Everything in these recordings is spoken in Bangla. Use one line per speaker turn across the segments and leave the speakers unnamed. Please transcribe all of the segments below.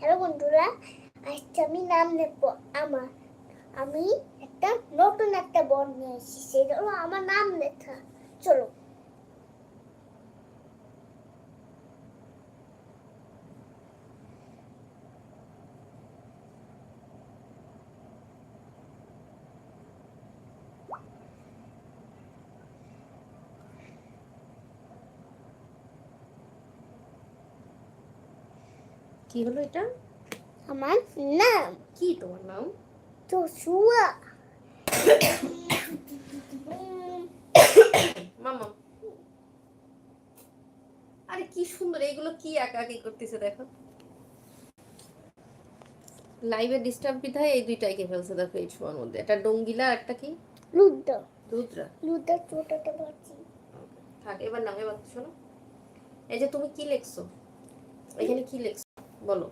হ্যালো বন্ধুরা, আজকে আমি নাম নেব আমার। আমি একটা নতুন একটা বন নিয়ে এসেছি সেটা আমার নাম লেখা। চলো।
কি হলো এটা?
আমার নাম।
কি তোমার নাম?
জোশুয়া
মামা। আরে কি সুন্দর এগুলো কি একা একি করতেছে দেখো। লাইভে ডিস্টার্ব বিধায় এই দুইটা এঁকে ফেলছে দেখো এই ছোঁয়ার মধ্যে। একটা ডঙ্গিলা আর একটা কি?
লুদ্দ।
রুদ্রা
লুদ্দ ছোটটা পাচ্ছি
থাক এবার নাম এবার শোনো। এই যে তুমি কি লেখছো? এখানে কি লেখছো? বলো।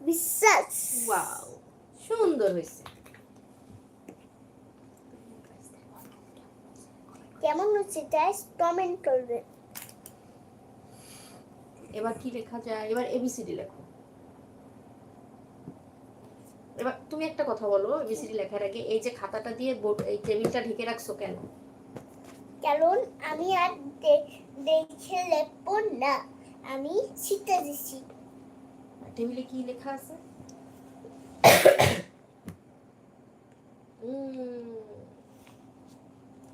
বিশ্বাস।
ওয়াও সুন্দর হয়েছে।
কেমন হচ্ছে কমেন্ট করবে।
এবার কি লেখা যায়? এবার এবিসিডি লেখো। এবার তুমি একটা কথা বলো এবিসিডি লেখার আগে এই যে খাতাটা দিয়ে বোর্ড এই টেবিলটা ঢেকে রাখছো কেন?
কারণ আমি আর দেখে লেখবো না। আমি শিখতে দিচ্ছি
টেবিলে কি লেখা আছে?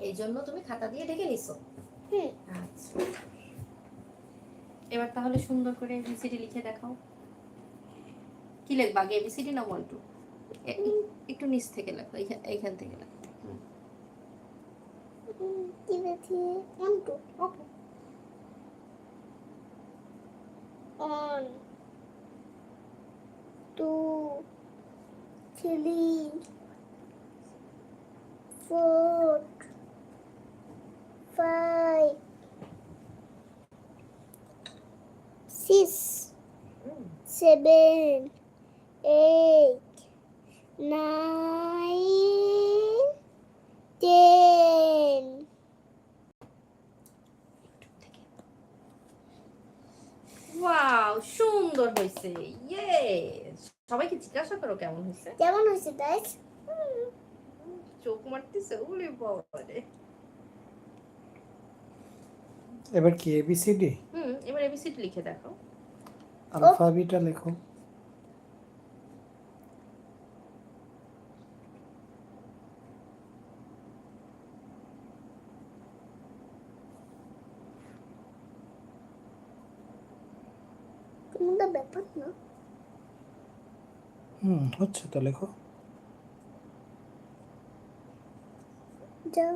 এই জন্য তুমি খাতা দিয়ে ঢেকে নিছো? আচ্ছা। এবার তাহলে সুন্দর করে এবিসিডি লিখে দেখাও। কি লিখবা আগে এবিসিডি না ওয়ান টু একটু নিচ থেকে লেখো এইখান থেকে লেখো।
give it here. One, two.
Okay.
One, two, three, four, five, six, mm. seven, eight, nine, ten.
Wow সুন্দর হয়েছে। ইয়ে সবাইকে জিজ্ঞাসা করো কেমন হয়েছে?
কেমন হয়েছে তাই
চোখ মারতেছে ওরে বাবা রে
এবার কি এবিসিডি
হুম এবার এবিসিডি লিখে দেখো।
আলফাবিটা লেখো।
কোনটা ব্যাপার না।
হুম হচ্ছে তো লেখো।
যা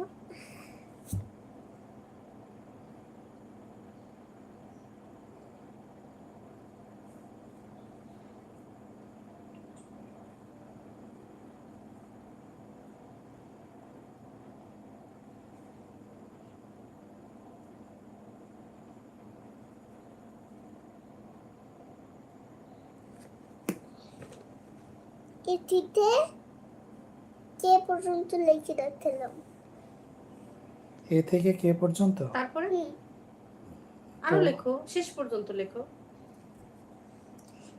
এটিতে কে পর্যন্ত লিখে রাখলাম
এ থেকে কে পর্যন্ত?
তারপরে?
আরও
লেখো শেষ পর্যন্ত লেখো।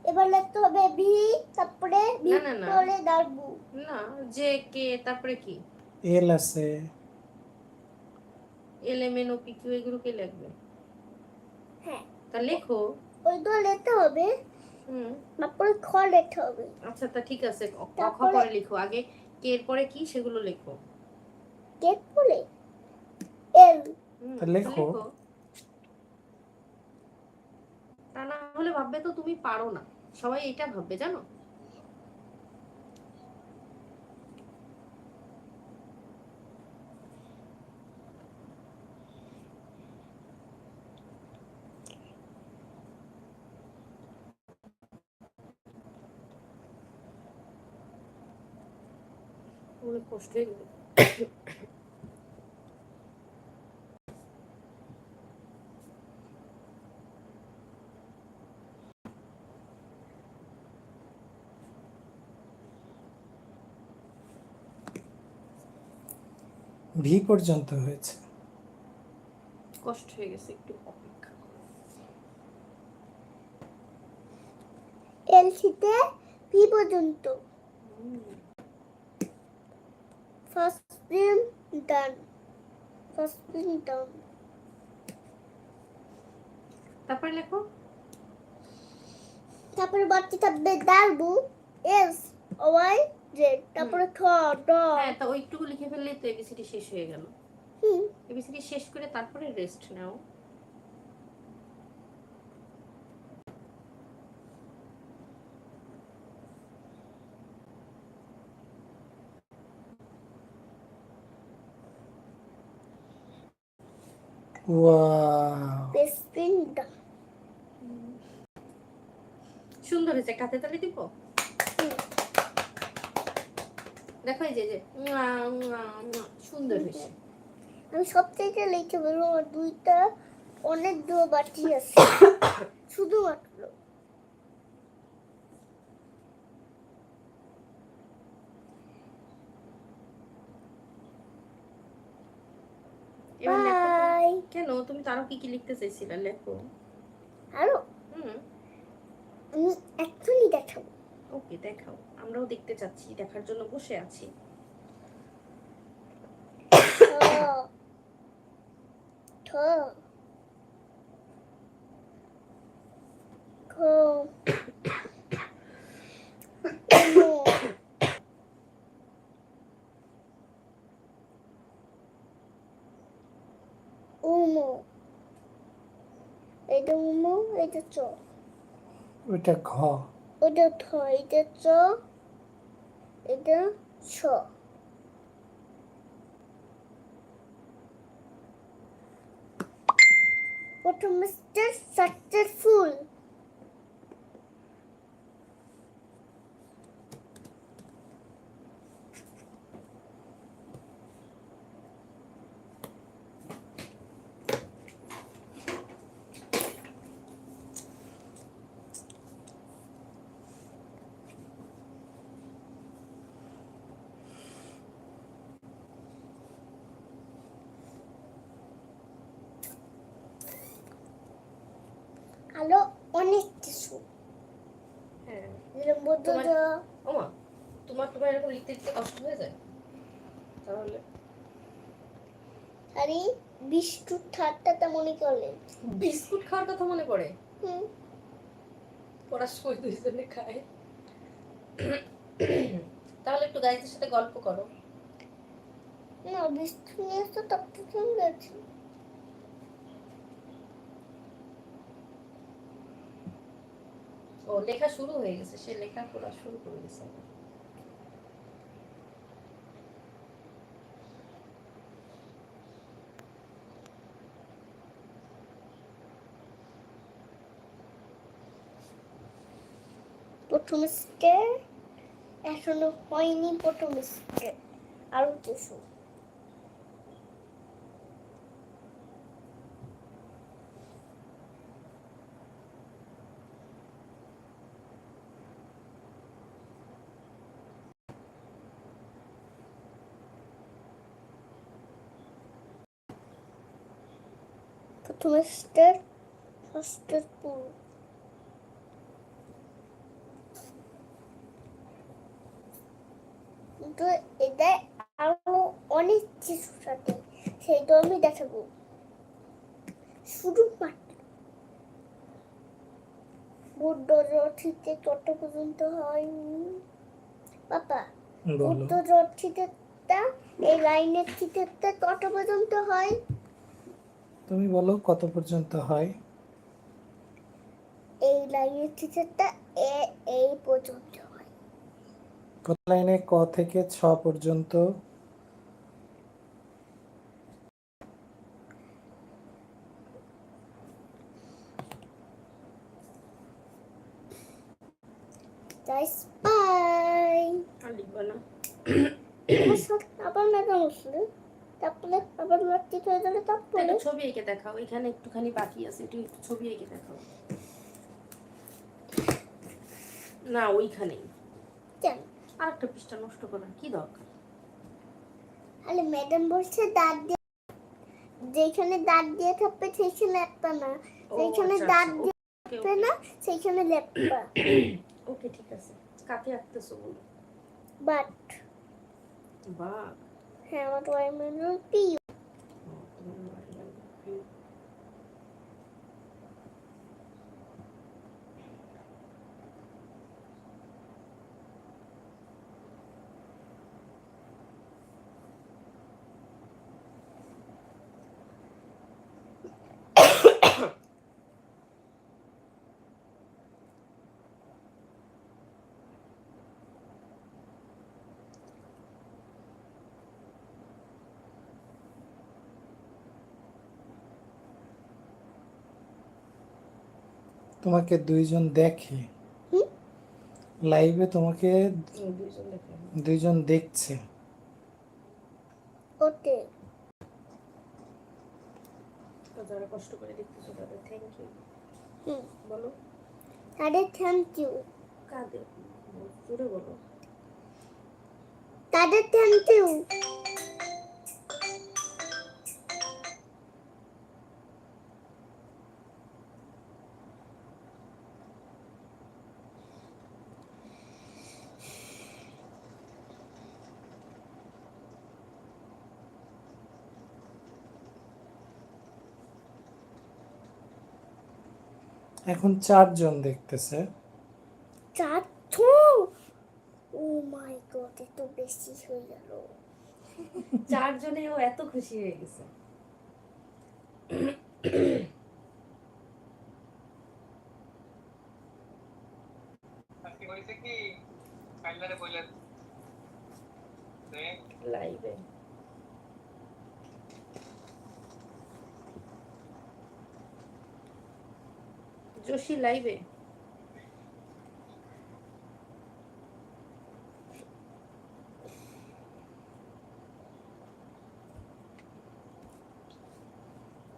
এবার লিখতে হবে ভি তারপরে ভি
না, না, না।
পরে ডাকবো
না যে কে তারপরে কি?
এল আছে।
L M N O P Q এগুলো কে লিখবে?
হ্যাঁ।
তা লেখো।
ওইগুলো লিখতে হবে।
হুম।
তারপরে খ লিখতে হবে
আচ্ছা তা ঠিক আছে ক খ পরে লিখো। আগে কে এর পরে কি সেগুলো লেখো।
কে পরে? এল।
লেখো।
তা না হলে ভাববে তো তুমি পারো না। সবাই এটা ভাববে জানো? অনেক কষ্ট হয়ে গেল
ভি পর্যন্ত হয়েছে।
কষ্ট হয়ে গেছে একটু অপেক্ষা।
এলসিতে পি পর্যন্ত
হুম,
ফার্স্ট প্রিন্ট ডান
তারপরে লেখো?
তারপরে বাড়তি থাকবে ডালবু এস ওয়াই জেড। তারপরে থ ড।
হ্যাঁ তা ওইটুকু লিখে ফেললে তো এবিসিডি শেষ হয়ে গেল।
হুম।
এবিসিডি শেষ করে তারপরে রেস্ট নাও।
ওয়াও
সুন্দর হয়েছে। হাতে তালি দিব? দেখো এই যে যে সুন্দর হয়েছে।
আমি সব থেকে লিখে বলব আমার দুইটা অনেক দূর বাকি আছে। শুধুমাত্র।
এবার কেন? তুমি তো আরও কি কি লিখতে চাইছিলে? লেখো।
আরও?
হুম।
আমি এক্ষুনি দেখাবো।
ওকে দেখাও। আমরাও দেখতে চাচ্ছি দেখার জন্য বসে আছি।
ঠ। ঠ। এটা চ
ওইটা ঘ
ওটা থ এটা চ এটা ছ প্রথম মিস্টার সাকসেসফুল
ওমা তোমার তোমার এরকম লিখতে লিখতে কষ্ট হয়ে যায়? তাহলে?
আরে বিস্কুট ঠাট্টাটা মনে করলেন
বিস্কুট খাওয়ার কথা মনে পড়ে?
হুম।
পড়ার সময় দুইজনে খায়। তাহলে একটু গাইজের সাথে গল্প করো।
না বিস্কুট নিয়ে আসতো তখন গেছে
ও, লেখা শুরু হয়ে গেছে, সে লেখা পড়া শুরু করে গেছে
প্রথম স্টেপ এখনও হয়নি, প্রথম স্টেপ আরও কিছু। স্টেপ ফার্স্টের পুরো কিন্তু এটা আরও অনেক কিছু সাথে সেইটা আমি দেখাবো। শুধু মাত্র বুদ্ধ রথিতে তত পর্যন্ত হয় পাপা বুদ্ধ রথিতেটা এই লাইনের থিতেটা তত পর্যন্ত হয়
তুমি বলো কত পর্যন্ত হয়?
এই লাইনের থিতেটা এ এই পর্যন্ত হয়।
কত লাইনে ক থেকে ছ পর্যন্ত?
ম্যাডাম আসলে তারপরে আবার হয়ে গেলে তারপরে
ছবি এঁকে দেখাও এখানে একটুখানি বাকি আছে একটু একটু ছবি এঁকে দেখাও। না ওইখানেই। আর একটা পৃষ্ঠা নষ্ট করার কি দরকার?
আরে ম্যাডাম বলছে দাঁত দিয়ে যেখানে দাঁত দিয়ে থাকবে সেইখানে একটা না। সেইখানে
আচ্ছা,
দাঁত
আচ্ছা,
দিয়ে থাকবে না সেইখানে লেপটা
ওকে ঠিক আছে। কাকে আঁকতেছো বলো।
বাট।
বা
হ্যাঁ আমার কি
তোমাকে দুইজন দেখে।
হুম?
লাইভে তোমাকে
দুইজন দেখে।
দুইজন দেখছে।
ওকে। যারা কষ্ট করে দেখতেছো তাদের থ্যাংক ইউ
হুম।
বলো।
তাদের থ্যাংক ইউ
কাদের? জোরে বলো।
তাদের থ্যাংক ইউ
এখন চারজন দেখতেছে।
চারশো ও মাই গড এত বেশি হয়ে গেল।
চারজনেও এত খুশি হয়ে গেছে। লাইভে। যোশী লাইভে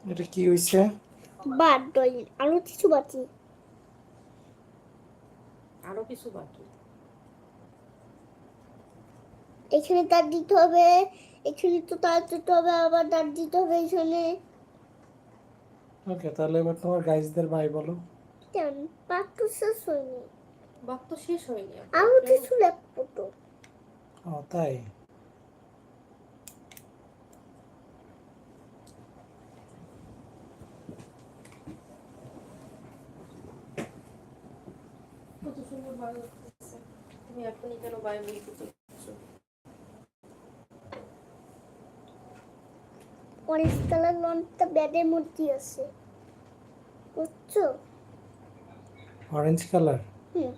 এটা কি হয়েছে
বাদ ডলিন আরও কিছু বাকি।
আরও কিছু বাকি।
এখানে তার দিতে হবে এখানে তো তার দিতে হবে আবার তার দিতে হবে এখানে।
ওকে তাহলে এবার তোমার গাইজদের ভাই বলো।
পাক তো শেষ হয়নি।
তো শেষ হয়নি
আরও কিছু লাগবে তো
ও তাই?
কত সুন্দর ভালো তুমি এখনই কেন বাই বলতে চাচ্ছো
অরেঞ্জ কালার লনটা ব্যাডের মধ্যে আছে। বুঝছ?
অরেঞ্জ কালার
হুম।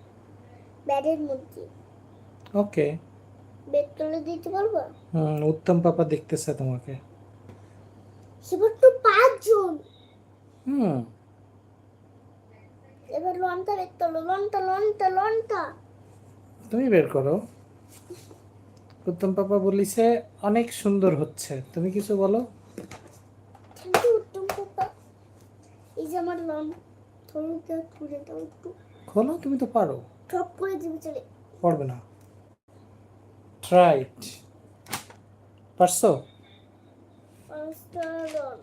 ব্যাডের মধ্যে।
ওকে
বেড তুলে দিতে পারবা
হুম উত্তম পাপা দেখতেছে তোমাকে।
এবার তো পাঁচজন।
হুম।
এবার লনটা বের তোলো লনটা লনটা লনটা।
তুমি বের করো। উত্তম পাপা বলিছে অনেক সুন্দর হচ্ছে। তুমি কিছু বলো?
থ্যাংক ইউ উত্তম পাপা এই যে আমার লন থরুটা খুলে
তুমি তো পারো।
টপ করে দিবে চলে।
পারবে না। ট্রাইট পারছ?
পাঁচটা লন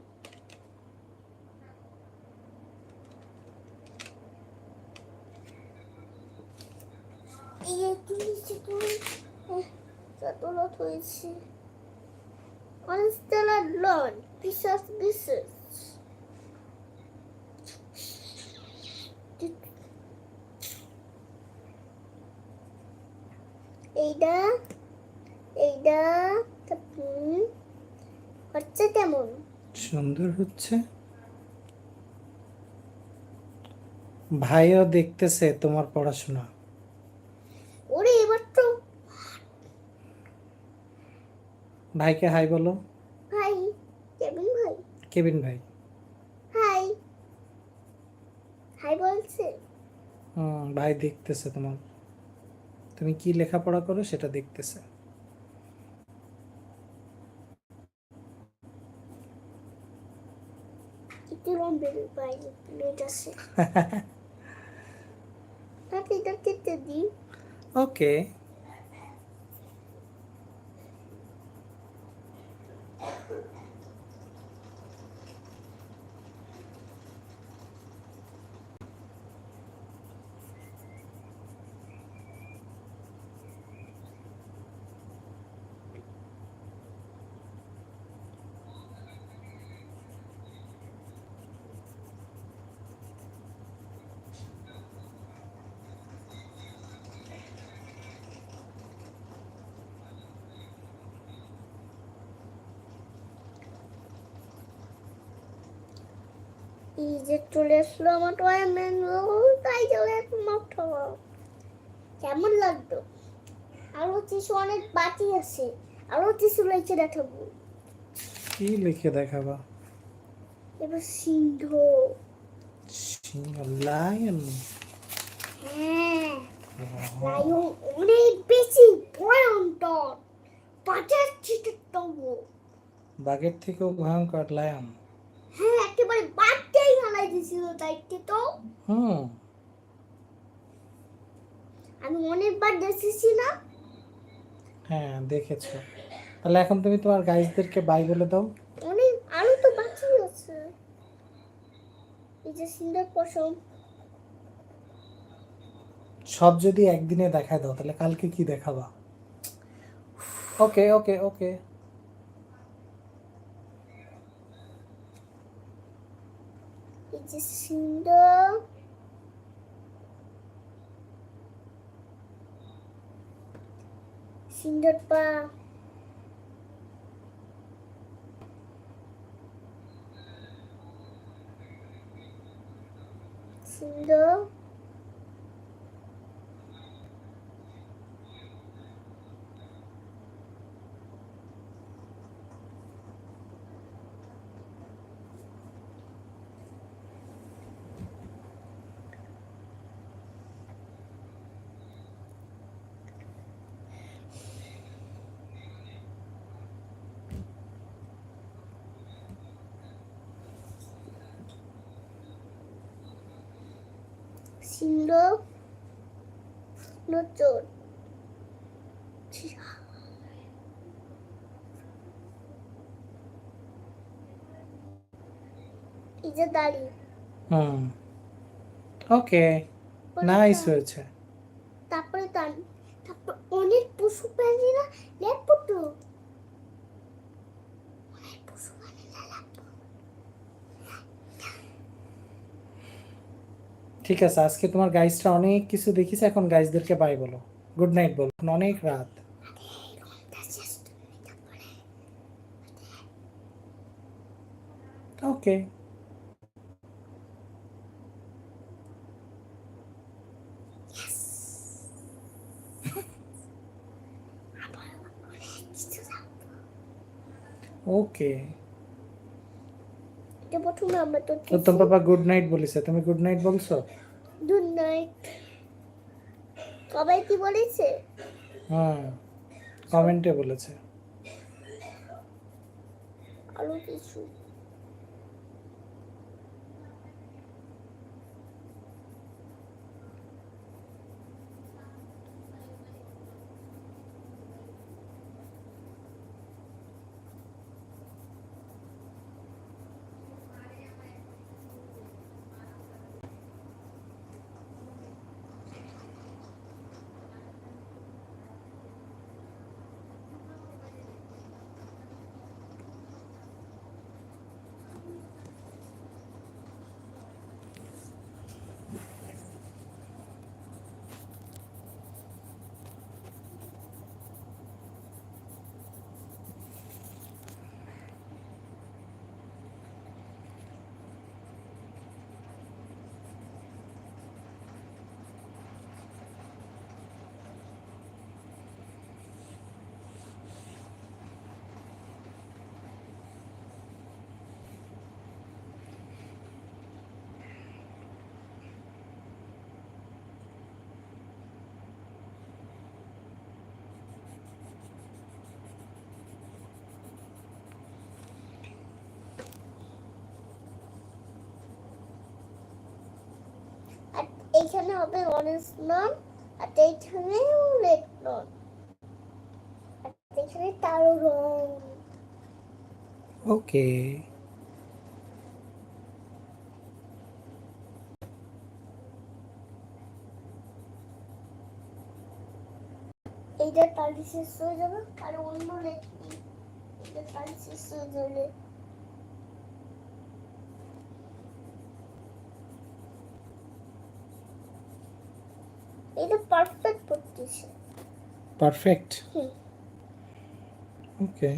এই যে তুলেছি তুমি যত লট হয়েছে। পাঁচটা লন বিশ্বাস বিশ্বাস এইটা এইটা হচ্ছে কেমন
সুন্দর হচ্ছে। ভাইও দেখতেছে তোমার পড়াশোনা।
ওরে এবার তো
ভাইকে হাই বলো।
ভাই কেবিন ভাই।
কেবিন ভাই।
হাই। হাই বলছে।
হুম ভাই দেখতেছে তোমার। তুমি কি লেখাপড়া করো সেটা দেখতেছে। ওকে
যে চলে আসলো আমার টয় ম্যান তাই চলে আসলো কেমন লাগতো আরও কিছু অনেক বাকি আছে। আরও কিছু লিখে দেখাবো।
কি লিখে দেখাবা?
এবার সিংহ।
লায়ন
হ্যাঁ। লায়ন অনেক বেশি ভয়ঙ্কর। ছিটে তবু
বাঘের থেকেও ভয়ঙ্কর লায়ন
দিছিল দায়িত্বে? তো
হুম।
আমি অনেকবার দেখেছি না?
হ্যাঁ দেখেছ। তাহলে এখন তুমি তোমার গাইজদেরকে বাই বলে দাও।
অনেক আরও তো বাকি আছে। এই যে সুন্দর পশম।
সব যদি একদিনে দেখায় দাও তাহলে কালকে কি দেখাবা? ওকে ওকে ওকে
এই যে সুন্দর সুন্দর নতুন। এই যে দাড়ি।
হুম। ওকে নাইস হয়েছে।
তারপরে তার তারপর অনেক পশু প্রাণীরা লেপো
ঠিক আছে, আজকে তোমার গাইজটা অনেক কিছু দেখিস এখন গাইজদেরকে বাই বলো। গুড নাইট বলো, এখন অনেক রাত। ওকে ওকে
এটা প্রথমে আমরা তো
উত্তম পাপা গুড নাইট বলেছে। তুমি গুড নাইট বলছো?
গুড নাইট সবাই কি বলেছে?
হ্যাঁ কমেন্টে বলেছে।
আরও কিছু। এইখানে হবে অরেঞ্জ নন আর এইখানে রেড নন আর এইখানে তারও রং।
ওকে
এইটা তালি শেষ হয়ে যাবে আর অন্য লেখি এইটা তালি শেষ হয়ে যাবে। পারফেক্ট পড়তেছে
পারফেক্ট ওকে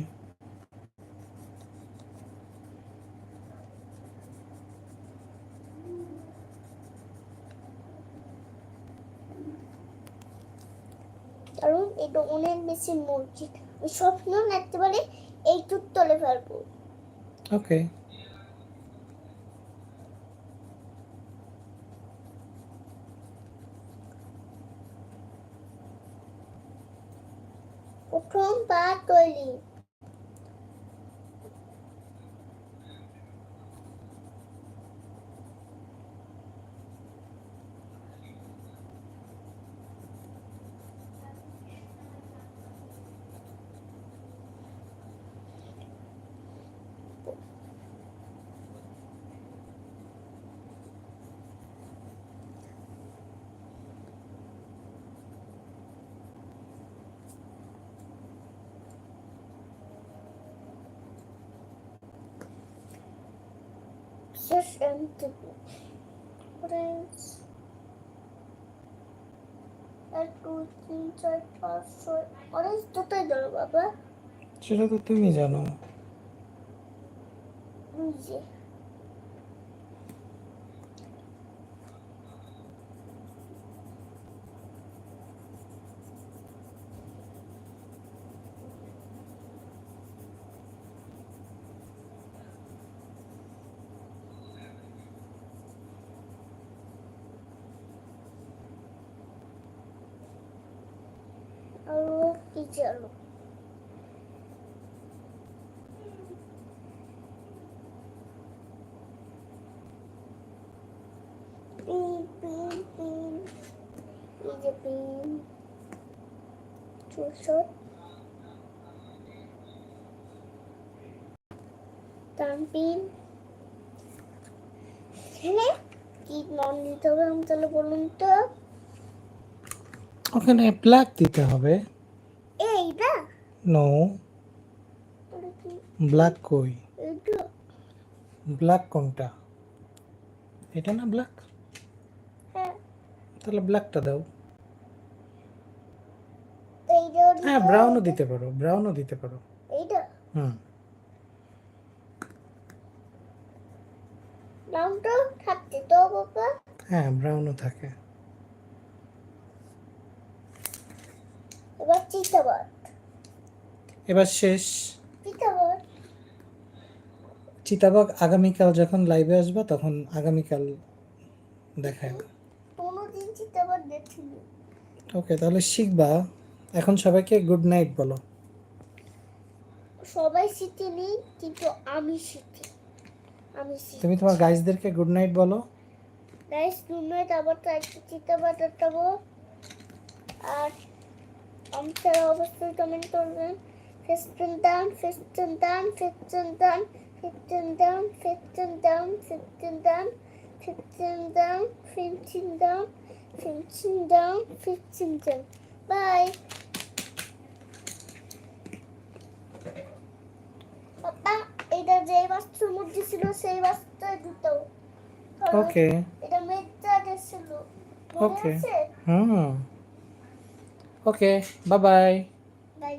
কারণ এটা অনেক বেশি মসজিদ। ওই স্বপ্ন একবারে এইটুক তলে ফেলব।
ওকে
这里 পা তৈরি শেষ এমটুকু Friends. এক দুই তিন চার পাঁচ ছয় অরেঞ্জ দুটোই ধরো বাবা
সেটা তো তুমি জানো।
ওই কিছু হ্যাঁ কি নন দিতে হবে তাহলে বলুন তো।
ওখানে প্লাক দিতে হবে। নো ব্ল্যাক কই ব্ল্যাক কোনটা? এটা না ব্ল্যাক
হ্যাঁ
তাহলে ব্ল্যাকটা দাও। হ্যাঁ ব্রাউনও দিতে পারো ব্রাউনও দিতে পারো। হুম।
নামটা থাকতে তো বাবা
হ্যাঁ ব্রাউনও থাকে।
এবার চিতাবাদ
এবার শেষ। চিতাবাঘ আগামীকাল যখন লাইভে আসবা তখন আগামীকাল
চিতাবাদ দেখিনি
ওকে তাহলে শিখবা। এখন সবাইকে গুড নাইট বলো।
সবাই শিখিনি কিন্তু আমি শিখি। আমি শিখি
তুমি তোমার গাইজদেরকে গুড নাইট বলো।
গাইস রুমমেট আবার তো একটা চিতাবাদ আটাবো আর আমাদের অবশ্যই কমেন্ট করবেন। Fifteen down fifteen down fifteen down fifteen down fifteen down fifteen down fifteen down fifteen down fifteen down fifteen down bye পাপা এটা যে বাস্তুর মধ্যে ছিল সেই বাস্তুটা দুটো
ওকে
এটা মেঘটা গেছিল মনে
Okay.
আছে
hmm okay bye bye
bye